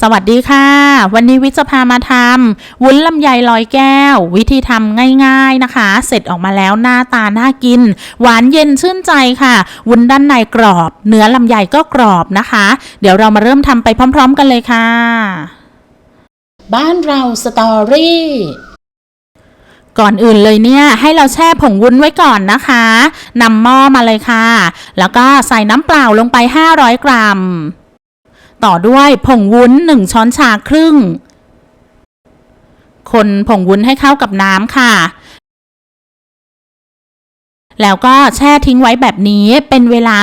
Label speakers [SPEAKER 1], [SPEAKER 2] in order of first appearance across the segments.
[SPEAKER 1] สวัสดีค่ะ วันนี้วิทย์จะพามาทำวุ้นลำไยลอยแก้ว วิธีทำง่ายๆนะคะ เสร็จออกมาแล้วหน้าตาน่ากิน หวานเย็นชื่นใจค่ะ วุ้นด้านในกรอบ เนื้อลำไยก็กรอบนะคะ เดี๋ยวเรามาเริ่มทำไปพร้อม ๆ กันเลยค่ะ บ้านเราสตอรี่ก่อนอื่นเลยเนี่ยให้เราแช่ผงวุ้นไว้ก่อนนะคะนำหม้อมาเลยค่ะ แล้วก็ใส่น้ำเปล่าลงไป 500 กรัม ต่อด้วยผงวุ้น 1 ช้อนชาครึ่ง คนผงวุ้นให้เข้ากับน้ำค่ะ แล้วก็แช่ทิ้งไว้แบบนี้เป็นเวลา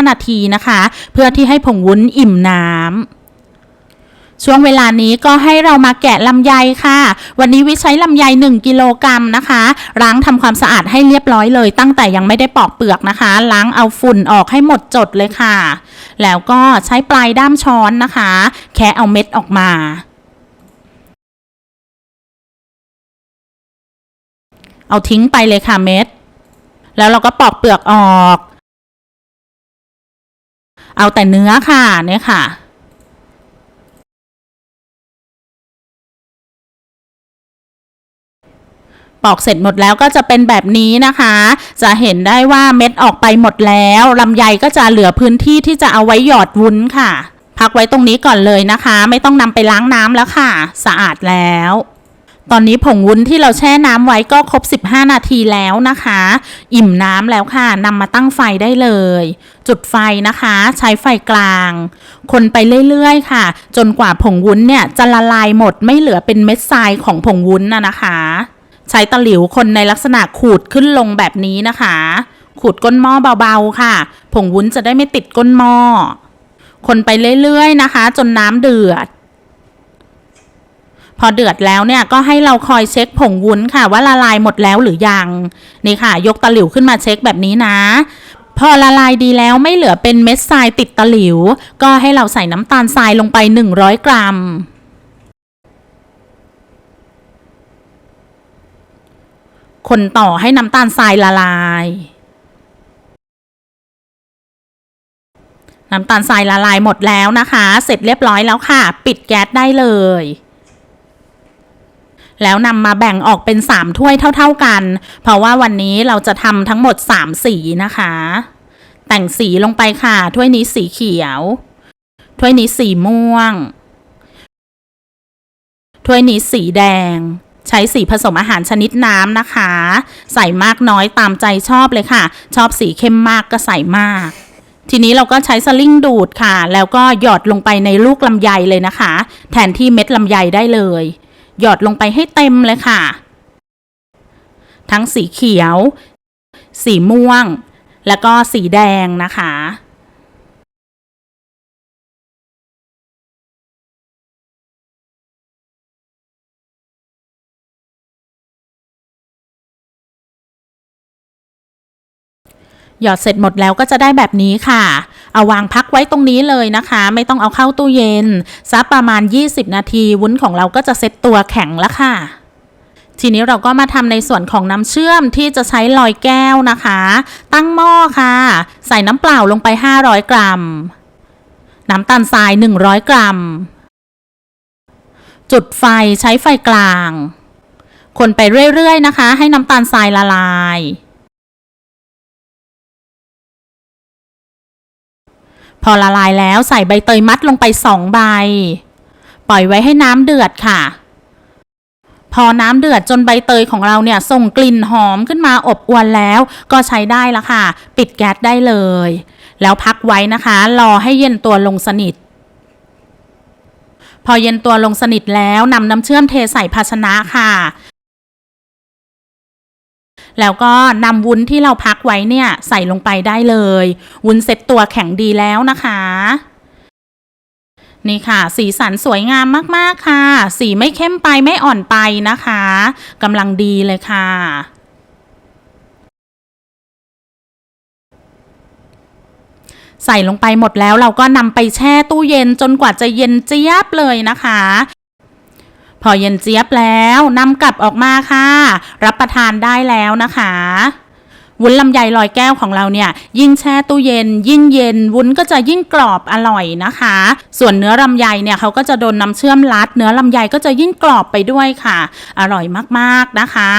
[SPEAKER 1] 15 นาทีนะคะ เพื่อที่ให้ผงวุ้นอิ่มน้ำช่วงเวลานี้ก็ให้เรามาแกะลำไยค่ะ วันนี้วิใช้ลำไย 1 กิโลกรัมนะคะ ล้างทำความสะอาดให้เรียบร้อยเลย ตั้งแต่ยังไม่ได้ปอกเปลือกนะคะ ล้างเอาฝุ่นออกให้หมดจดเลยค่ะ แล้วก็ใช้ปลายด้ามช้อนนะคะ แคะเอาเม็ดออกมาเอาทิ้งไปเลยค่ะเม็ด แล้วเราก็ปอกเปลือกออก เอาแต่เนื้อค่ะเนี่ยค่ะ ปอกเสร็จหมดแล้วก็จะเป็นแบบนี้นะคะ จะเห็นได้ว่าเม็ดออกไปหมดแล้วลำไยก็จะเหลือพื้นที่ที่จะเอาไว้หยอดวุ้นค่ะ พักไว้ตรงนี้ก่อนเลยนะคะ ไม่ต้องนำไปล้างน้ำแล้วค่ะ สะอาดแล้วตอนนี้ผงวุ้นที่เราแช่น้ำไว้ก็ครบ 15 นาทีแล้วนะคะ อิ่มน้ำแล้วค่ะนำมาตั้งไฟได้เลย จุดไฟนะคะ ใช้ไฟกลาง คนไปเรื่อยๆ ค่ะ จนกว่าผงวุ้นเนี่ยจะละลายหมดไม่เหลือเป็นเม็ดทรายของผงวุ้นนะนะคะ ใช้ตะหลิวคนในลักษณะขูดขึ้นลงแบบนี้นะคะ ขูดก้นหม้อเบาๆค่ะ ผงวุ้นจะได้ไม่ติดก้นหม้อ คนไปเรื่อยๆนะคะ จนน้ำเดือด พอเดือดแล้วเนี่ยก็ให้เราคอยเช็คผงวุ้นค่ะ ว่าละลายหมดแล้วหรือยัง นี่ค่ะ ยกตะหลิวขึ้นมาเช็คแบบนี้นะพอละลายดีแล้วไม่เหลือเป็นเม็ดทรายติดตะหลิว ก็ให้เราใส่น้ำตาลทรายลงไป 100 กรัม คนต่อให้น้ำตาลทรายละลาย น้ำตาลทรายละลายหมดแล้วนะคะ เสร็จเรียบร้อยแล้วค่ะ ปิดแก๊สได้เลย แล้วนำมาแบ่งออกเป็น 3 ถ้วยเท่า ๆกัน เพราะว่าวันนี้เราจะทำทั้งหมด 3 สีนะคะ แต่งสีลงไปค่ะ ถ้วยนี้สีเขียว ถ้วยนี้สีม่วงถ้วยนี้สีแดง ใช้สีผสมอาหารชนิดน้ำนะคะ ใส่มากน้อยตามใจชอบเลยค่ะ ชอบสีเข้มมากก็ใส่มาก ทีนี้เราก็ใช้สลิงดูดค่ะ แล้วก็หยอดลงไปในลูกลำไยเลยนะคะ แทนที่เม็ดลำไยได้เลย หยอดลงไปให้เต็มเลยค่ะ ทั้งสีเขียว สีม่วง แล้วก็สีแดงนะคะ หยอดเสร็จหมดแล้วก็จะได้แบบนี้ค่ะ เอาวางพักไว้ตรงนี้เลยนะคะ ไม่ต้องเอาเข้าตู้เย็นซักประมาณ 20 นาทีวุ้นของเราก็จะเซ็ตตัวแข็งแล้วค่ะทีนี้เราก็มาทำในส่วนของน้ำเชื่อมที่จะใช้ลอยแก้วนะคะ ตั้งหม้อค่ะ ใส่น้ำเปล่าลงไป 500 กรัม น้ำตาลทราย 100 กรัม จุดไฟใช้ไฟกลาง คนไปเรื่อยๆนะคะ ให้น้ำตาลทรายละลาย พอละลายแล้วใส่ใบเตยมัดลงไปสองใบ ปล่อยไว้ให้น้ำเดือดค่ะ พอน้ำเดือดจนใบเตยของเราเนี่ยส่งกลิ่นหอมขึ้นมาอบอวนแล้ว ก็ใช้ได้แล้วค่ะ ปิดแก๊สได้เลย แล้วพักไว้นะคะ รอให้เย็นตัวลงสนิท พอเย็นตัวลงสนิทแล้วนำน้ำเชื่อมเทใส่ภาชนะค่ะ แล้วก็นำวุ้นที่เราพักไว้เนี่ยใส่ลงไปได้เลย วุ้นเซ็ตตัวแข็งดีแล้วนะคะ นี่ค่ะ สีสันสวยงามมากๆค่ะ สีไม่เข้มไปไม่อ่อนไปนะคะกำลังดีเลยค่ะใส่ลงไปหมดแล้วเราก็นำไปแช่ตู้เย็นจนกว่าจะเย็นเจี๊ยบเลยนะคะ พอเย็นเจี๊ยบแล้วนำกลับออกมาค่ะ รับประทานได้แล้วนะคะวุ้นลำไยลอยแก้วของเราเนี่ย ยิ่งแช่ตู้เย็น ยิ่งเย็น วุ้นก็จะยิ่งกรอบอร่อยนะคะ ส่วนเนื้อลำไยเนี่ยเขาก็จะโดนน้ำเชื่อมรัด เนื้อลำไยก็จะยิ่งกรอบไปด้วยค่ะ อร่อยมากๆนะคะ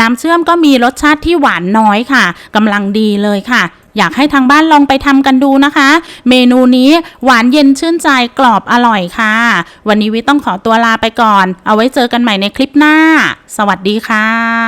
[SPEAKER 1] น้ำเชื่อมก็มีรสชาติที่หวานน้อยค่ะกำลังดีเลยค่ะ อยากให้ทางบ้านลองไปทำกันดูนะคะ เมนูนี้หวานเย็นชื่นใจกรอบอร่อยค่ะ วันนี้วิต้องขอตัวลาไปก่อน เอาไว้เจอกันใหม่ในคลิปหน้า สวัสดีค่ะ